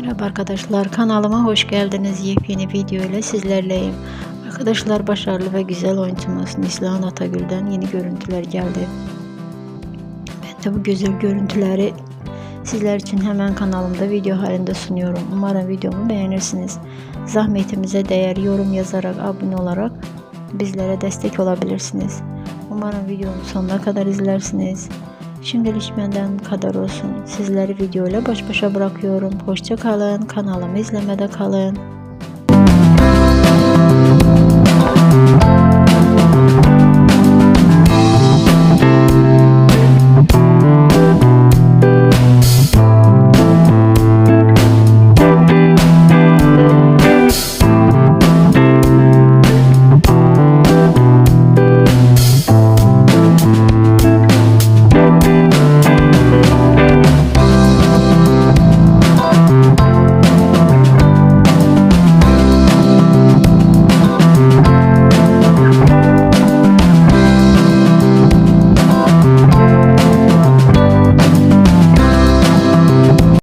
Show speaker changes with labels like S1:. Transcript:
S1: Merhaba arkadaşlar kanalıma hoş geldiniz. Yepyeni video ile sizlerleyim. Arkadaşlar başarılı ve güzel oyuncumuz Nislihan Atagül'den yeni görüntüler geldi. Ben de bu güzel görüntüleri sizler için hemen kanalımda video halinde sunuyorum. Umarım videomu beğenirsiniz. Zahmetimize değer yorum yazarak abone olarak bizlere destek olabilirsiniz. Umarım videomu sonuna kadar izlersiniz. Şimdilik benden kadar olsun. Sizleri videoyla baş başa bırakıyorum. Hoşça kalın. Kanalımı izlemede kalın.